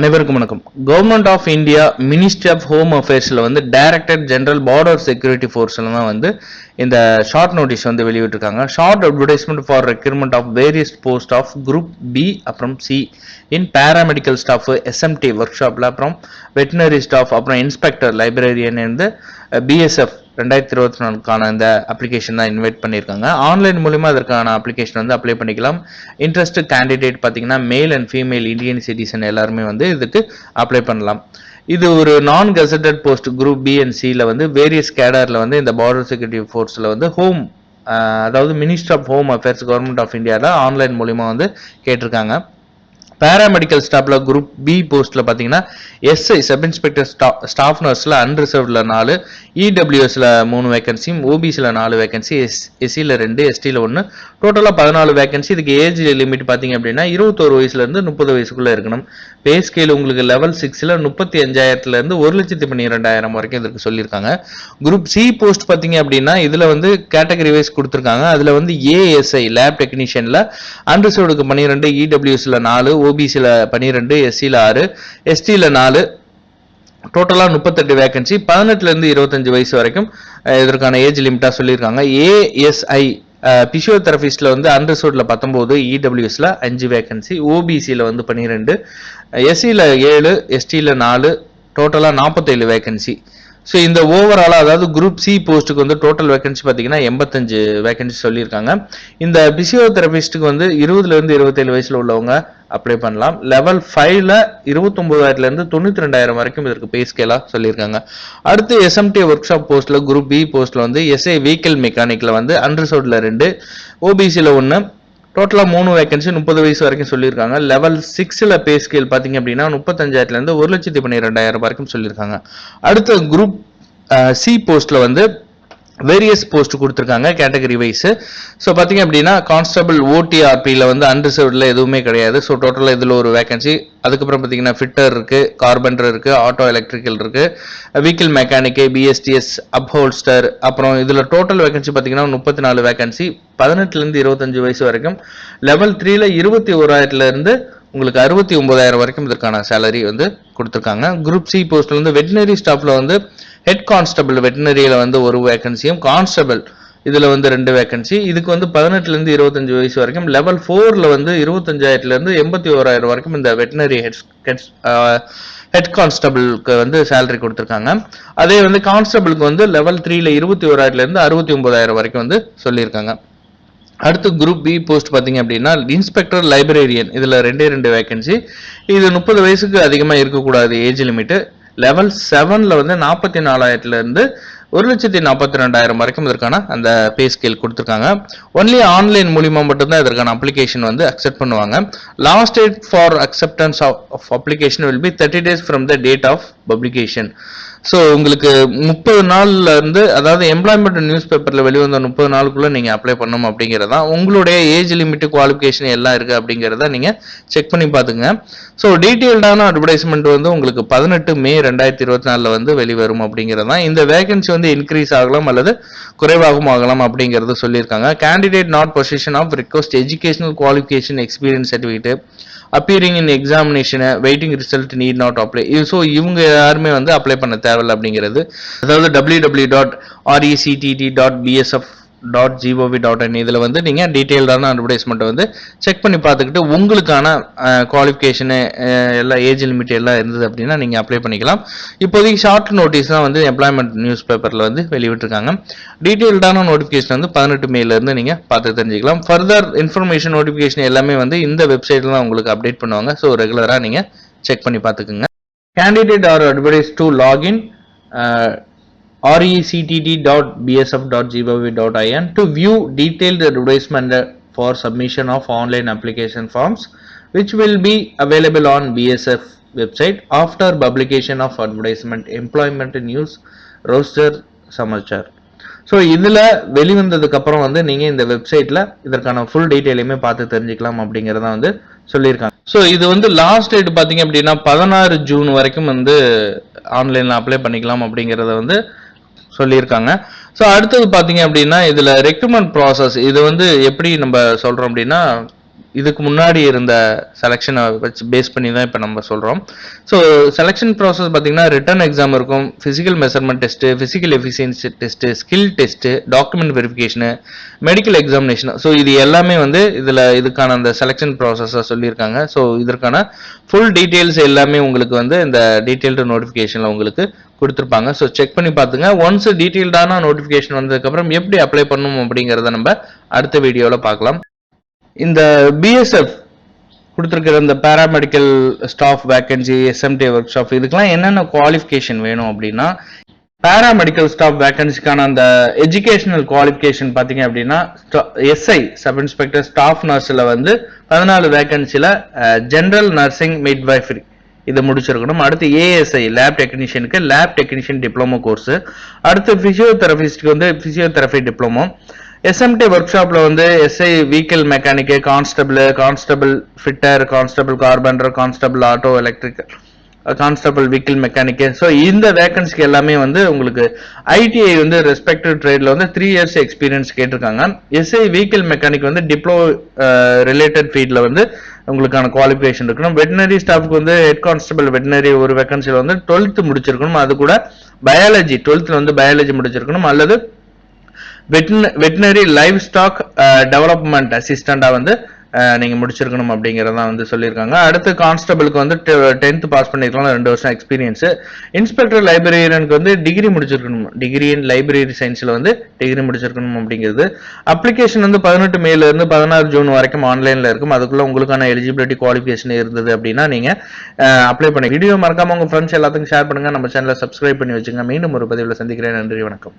அனைவருக்கும் வணக்கம். Government of India ministry of home அஃபேர்ஸில் வந்து டைரக்டர் ஜென்ரல் பார்டர் செக்யூரிட்டி ஃபோர்ஸில் தான் வந்து இந்த ஷார்ட் நோட்டீஸ் வந்து வெளியிட்டிருக்காங்க. Short advertisement for requirement of various post of group B அப்புறம் C in paramedical staff SMT work ஷாப்பில் அப்புறம் வெட்டினரி ஸ்டாஃப் அப்புறம் இன்ஸ்பெக்டர் லைப்ரரியன் இருந்து பிஎஸ்எஃப் ரெண்டாயிரத்தி இருபத்தி நாலுக்கான இந்த அப்ளிகேஷன் தான் இன்வைட் பண்ணியிருக்காங்க. ஆன்லைன் மூலிமா அதற்கான அப்ளிகேஷன் வந்து அப்ளை பண்ணிக்கலாம். இன்ட்ரெஸ்ட் கேண்டிடேட் பார்த்தீங்கன்னா male and female Indian citizen எல்லாருமே வந்து இதுக்கு அப்ளை பண்ணலாம். இது ஒரு non gazetted post group B and சியில் வந்து வேரியஸ் கேடரில் வந்து இந்த பார்டர் செக்யூரிட்டி ஃபோர்ஸில் வந்து ஹோம் அதாவது minister of home affairs government of இந்தியாவில் ஆன்லைன் மூலிமா வந்து கேட்டிருக்காங்க. பேராமெடிக்கல் ஸ்டாஃப்ல குரூப் பி போஸ்ட்ல பார்த்தீங்கன்னா எஸ்ஐ சப் இன்ஸ்பெக்டர் ஸ்டாஃப் நர்ஸில் அன்ரிசர்வ்டில் நாலு இடபிள்யூஎஸ்ல மூணு வேகன்சியும் ஓபிசியில் நாலு வேகன்சி எஸ் எஸ்சியில் ரெண்டு எஸ்டியில் ஒன்று டோட்டலாக பதினாலு வேகன்சி இதுக்கு ஏஜ் லிமிட் பார்த்தீங்க அப்படின்னா இருபத்தோரு வயசுலேருந்து முப்பது வயசுக்குள்ளே இருக்கணும். பே ஸ்கேல் உங்களுக்கு லெவல் சிக்ஸில் முப்பத்தி அஞ்சாயிரத்துலேருந்து ஒரு லட்சத்தி பன்னிரெண்டாயிரம் வரைக்கும் இதற்கு சொல்லியிருக்காங்க. குரூப் சி போஸ்ட் பார்த்தீங்க அப்படின்னா இதில் வந்து கேட்டகரி வைஸ் கொடுத்துருக்காங்க. அதில் வந்து ஏஎஸ்ஐ லேப் டெக்னீஷியனில் அன்ரிசர்வ்டுக்கு பன்னிரெண்டு இடபிள்யூஎஸ்ல நாலு ஓபிசியில் பன்னிரெண்டு எஸ்சியில் ஆறு எஸ்டியில் நாலு. டோட்டலாக முப்பத்தெட்டு வேகன்சி பதினெட்டுலேருந்து இருபத்தஞ்சு வயசு வரைக்கும் இதற்கான ஏஜ் லிமிட்டாக சொல்லியிருக்காங்க. ஏஎஸ்ஐ பிசியோதெரபிஸ்டில் வந்து அண்டர்சூட்டில் பத்தொம்போது இடபிள்யூஎஸில் அஞ்சு வேகன்சி ஓபிசியில் வந்து பன்னிரெண்டு எஸ்சியில் ஏழு எஸ்டியில் நாலு. டோட்டலாக நாற்பத்தேழு வேகன்சி ஸோ இந்த ஓவராலாக அதாவது குரூப் சி போஸ்ட்டுக்கு வந்து டோட்டல் வேகன்சி பார்த்தீங்கன்னா எண்பத்தஞ்சு வேகன்சி சொல்லியிருக்காங்க. இந்த பிசியோதெரபிஸ்ட்டுக்கு வந்து இருபதுலேருந்து இருபத்தேழு வயசில் உள்ளவங்க அப்ளை பண்ணலாம். லெவல் ஃபைவ்ல இருபத்தொம்போதாயிரத்துலேருந்து தொண்ணூற்றி ரெண்டாயிரம் வரைக்கும் இதற்கு பே ஸ்கேலாக சொல்லியிருக்காங்க. அடுத்து எஸ்எம்டி ஒர்க் ஷாப் போஸ்ட்டில் குரூப் பி போஸ்ட்டில் வந்து எஸ்ஐ வெஹிக்கிள் மெக்கானிக்கில் வந்து அன்ரிசோர்டில் ரெண்டு ஓபிசியில் ஒன்று டோட்டலாக மூணு வேகன்சி முப்பது வயசு வரைக்கும் சொல்லியிருக்காங்க. லெவல் சிக்ஸில் பே ஸ்கேல் பார்த்தீங்க அப்படின்னா முப்பத்தஞ்சாயிரத்துலேருந்து ஒரு லட்சத்தி பன்னிரெண்டாயிரம் வரைக்கும் சொல்லியிருக்காங்க. அடுத்த குரூப் சி போஸ்ட்டில் வந்து வேரியஸ் போஸ்ட் கொடுத்துருக்காங்க கேட்டகரி வைஸ் ஸோ பார்த்தீங்க அப்படின்னா கான்ஸ்டபிள் ஓடிஆர்பியில் வந்து அன்ரிசர்வ்டில் எதுவுமே கிடையாது. ஸோ டோட்டலாக இதில் ஒரு வேகன்சி அதுக்கப்புறம் பார்த்தீங்கன்னா ஃபிட்டர் இருக்குது கார்பெண்டர் இருக்குது ஆட்டோ எலக்ட்ரிக்கல் இருக்குது வெஹிக்கிள் மெக்கானிக்கு பிஎஸ்டிஎஸ் அப்ஹோல்ஸ்டர் அப்புறம் இதில் டோட்டல் வேகன்சி பார்த்தீங்கன்னா முப்பத்தி நாலு வேகன்சி பதினெட்டுலேருந்து இருபத்தஞ்சு வயசு வரைக்கும். லெவல் த்ரீல இருபத்தி ஓராயிரத்துலேருந்து உங்களுக்கு அறுபத்தி ஒன்பதாயிரம் வரைக்கும் இதற்கான சேலரி வந்து கொடுத்துருக்காங்க. குரூப் சி போஸ்ட்டில் வந்து வெட்டினரி ஸ்டாஃபில் வந்து ஹெட் கான்ஸ்டபிள் வெட்டினரியில் வந்து ஒரு வேகன்சியும் கான்ஸ்டபிள் இதில் வந்து ரெண்டு வேகன்சி இதுக்கு வந்து பதினெட்டுலேருந்து இருபத்தஞ்சு வயசு வரைக்கும் லெவல் ஃபோரில் வந்து இருபத்தஞ்சாயிரத்துலேருந்து எண்பத்தி ஓராயிரம் வரைக்கும் இந்த வெட்டினரி ஹெட் ஹெட் கான்ஸ்டபிளுக்கு வந்து சேலரி கொடுத்துருக்காங்க. அதே வந்து கான்ஸ்டபிளுக்கு வந்து லெவல் த்ரீல இருபத்தி ஓராயிரத்துலேருந்து அறுபத்தி ஒன்பதாயிரம் வரைக்கும் வந்து சொல்லியிருக்காங்க. அடுத்து குரூப் பி போஸ்ட் பார்த்தீங்க அப்படின்னா இன்ஸ்பெக்டர் லைப்ரேரியன் இதில் ரெண்டே ரெண்டு வேகன்சி இது முப்பது வயசுக்கு அதிகமாக இருக்கக்கூடாது ஏஜ் லிமிட்டு லெவல் செவனில் வந்து நாற்பத்தி நாலாயிரத்துலேருந்து ஒரு லட்சத்தி நாற்பத்தி ரெண்டாயிரம் வரைக்கும் இதற்கான அந்த பே ஸ்கேல் கொடுத்துருக்காங்க. ஒன்லி ஆன்லைன் மூலிமா மட்டும்தான் இதற்கான அப்ளிகேஷன் வந்து அக்செப்ட் பண்ணுவாங்க. Last date for acceptance of application will be thirty days from the date of publication so உங்களுக்கு முப்பது நாள்ல இருந்து அதாவது எம்ப்ளாய்மெண்ட் நியூஸ் பேப்பர்ல வெளிவந்த முப்பது நாளுக்குள்ள நீங்க அப்ளை பண்ணணும் அப்படிங்கிறதா உங்களுடைய ஏஜ் லிமிட் குவாலிஃபிகேஷன் எல்லாம் இருக்கு அப்படிங்கிறத நீங்க செக் பண்ணி பாத்துங்க ஸோ டீட்டெயில்டான அட்வர்டைஸ்மெண்ட் வந்து உங்களுக்கு பதினெட்டு மே ரெண்டாயிரத்தி இருபத்தி நாலுல வந்து வெளிவரும் அப்படிங்கிறதா இந்த வேகன்சி வந்து இன்க்ரீஸ் ஆகலாம் அல்லது குறைவாகவும் ஆகலாம் அப்படிங்கிறது சொல்லியிருக்காங்க. Candidate not position of request educational qualification experience certificate appearing in எக்ஸாமினேஷனை waiting result need not apply so இவங்க யாருமே வந்து அப்ளை பண்ண தேவையில்லை அப்படிங்கிறது. அதாவது W W dot RECTT dot BSF dot GOV dot in இதில் வந்து நீங்கள் டீட்டெயில்டான அட்வர்டைஸ்மெண்ட்டை வந்து செக் பண்ணி பார்த்துக்கிட்டு உங்களுக்கான குவாலிஃபிகேஷனு எல்லாம் ஏஜ் லிமிட் எல்லாம் இருந்தது அப்படின்னா நீங்கள் அப்ளை பண்ணிக்கலாம். இப்போதைக்கு ஷார்ட் நோட்டீஸ் தான் வந்து எம்ப்ளாய்மெண்ட் நியூஸ் பேப்பரில் வந்து வெளியிட்டிருக்காங்க. டீட்டெயில்டான நோட்டிஃபிகேஷன் வந்து பதினெட்டு மேலேருந்து நீங்கள் பார்த்து தெரிஞ்சுக்கலாம். ஃபர்தர் இன்ஃபர்மேஷன் நோட்டிஃபிகேஷன் எல்லாமே வந்து இந்த வெப்சைட்டில் தான் உங்களுக்கு அப்டேட் பண்ணுவாங்க. ஸோ ரெகுலராக நீங்கள் செக் பண்ணி பார்த்துக்குங்க. Candidate are advertise to login rectt.bsf.gov.in to view detailed advertisement for submission of online application forms which will be available on bsf website after publication of advertisement employment news roster samachar so இதில் வெளிவந்ததுக்கு அப்புறம் வந்து நீங்கள் இந்த வெப்சைட்டில் இதற்கான full டீட்டெயிலையுமே பார்த்து தெரிஞ்சுக்கலாம் அப்படிங்கிறத வந்து சொல்லியிருக்காங்க ஸோ இது வந்து லாஸ்ட் டேட் பார்த்தீங்க அப்படின்னா பதினாறு ஜூன் வரைக்கும் வந்து ஆன்லைனில் அப்ளை பண்ணிக்கலாம் அப்படிங்கிறத வந்து சொல்லியிருக்காங்க. ஸோ அடுத்தது பார்த்தீங்க அப்படின்னா இதில் ரெக்ரூட்மெண்ட் ப்ராசஸ் இது வந்து எப்படி நம்ம சொல்கிறோம் அப்படின்னா இதுக்கு முன்னாடி இருந்த செலெக்ஷனை வச்சு பேஸ் பண்ணி தான் இப்போ நம்ம சொல்கிறோம் ஸோ செலெக்ஷன் ப்ராசஸ் பார்த்தீங்கன்னா ரிட்டன் எக்ஸாம் இருக்கும் physical measurement test physical efficiency test skill test document verification medical examination so இது எல்லாமே வந்து இதில் இதுக்கான அந்த செலெக்ஷன் ப்ராசஸாக சொல்லியிருக்காங்க. ஸோ இதற்கான ஃபுல் டீட்டெயில்ஸ் எல்லாமே உங்களுக்கு வந்து இந்த டீட்டெயில்டு நோட்டிஃபிகேஷனில் உங்களுக்கு கொடுத்துருப்பாங்க. ஸோ செக் பண்ணி பார்த்துங்க. ஒன்ஸ் டீட்டெயில்டான நோட்டிஃபிகேஷன் வந்ததுக்கப்புறம் எப்படி அப்ளை பண்ணணும் அப்படிங்கிறத நம்ம அடுத்த வீடியோவில் பார்க்கலாம். இந்த பிஎஸ்எஃப் கொடுத்துருக்கிற இந்த paramedical staff vacancy SMT workshop இதுக்கெல்லாம் என்னென்ன குவாலிஃபிகேஷன் வேணும் அப்படின்னா பேராமெடிக்கல் ஸ்டாஃப் வேக்கன்சிக்கான அந்த எஜுகேஷனல் குவாலிஃபிகேஷன் பார்த்தீங்க அப்படின்னா எஸ்ஐ சப் இன்ஸ்பெக்டர் ஸ்டாஃப் நர்ஸில் வந்து பதினாலு வேக்கன்சியில் ஜென்ரல் நர்சிங் மிட்வைஃபரி இதை முடிச்சிருக்கணும். அடுத்து ஏஎஸ்ஐ லேப் டெக்னீஷியனுக்கு லேப் டெக்னீஷியன் டிப்ளமோ கோர்ஸ் அடுத்து பிசியோதெரபிஸ்ட்க்கு வந்து ஃபிசியோதெரபி டிப்ளமோ எஸ்எம்டி ஒர்க் ஷாப்ல வந்து SI vehicle mechanic constable constable fitter constable carpenter constable auto electrical constable vehicle mechanic so இந்த வேகன்சிக்கு எல்லாமே வந்து உங்களுக்கு ஐடிஐ வந்து ரெஸ்பெக்டிவ் ட்ரேட்ல வந்து த்ரீ இயர்ஸ் எக்ஸ்பீரியன்ஸ் கேட்டிருக்காங்க. எஸ்ஐ வெஹிக்கிள் மெக்கானிக் வந்து டிப்ளோ ரிலேட்டட் ஃபீல்டில் வந்து உங்களுக்கான குவாலிஃபிகேஷன் இருக்கணும். வெட்டினரி ஸ்டாஃப்க்கு வந்து ஹெட் கான்ஸ்டபிள் வெட்டினரி ஒரு வேகன்சியில் வந்து டுவெல்த் முடிச்சிருக்கணும். அது கூட பயாலஜி டுவெல்த்தில் வந்து பயாலஜி முடிச்சிருக்கணும். அல்லது வெட்டினரி லைவ் ஸ்டாக் டெவலப்மெண்ட் அசிஸ்டண்டா வந்து நீங்கள் நீங்க முடிச்சிருக்கணும் அப்படிங்கிறதான் வந்து சொல்லியிருக்காங்க. அடுத்து கான்ஸ்டபிளுக்கு வந்து டென்த் பாஸ் பண்ணிருக்கலாம் ரெண்டு வருஷம் எக்ஸ்பீரியன்ஸ் இன்ஸ்பெக்டர் லைப்ரரியனுக்கு வந்து டிகிரி முடிச்சிருக்கணும். டிகிரி இன் லைப்ரரி சயின்ஸ்ல வந்து டிகிரி முடிச்சிருக்கணும் அப்படிங்கிறது. அப்ளிகேஷன் வந்து பதினெட்டு மேல இருந்து பதினாறு ஜூன் வரைக்கும் ஆன்லைன்ல இருக்கும். அதுக்குள்ள உங்களுக்கான எலிஜிபிலிட்டி குவாலிஃபிகேஷன் இருந்தது அப்படின்னா நீங்க uh, அப்ளை பண்ணி வீடியோ மறக்காம உங்க ஃப்ரெண்ட்ஸ் எல்லாத்துக்கும் ஷேர் பண்ணுங்க. நம்ம சேனலை சப்ஸ்கிரைப் பண்ணி வச்சுங்க. மீண்டும் ஒரு பதிவில் சந்திக்கிறேன். நன்றி வணக்கம்.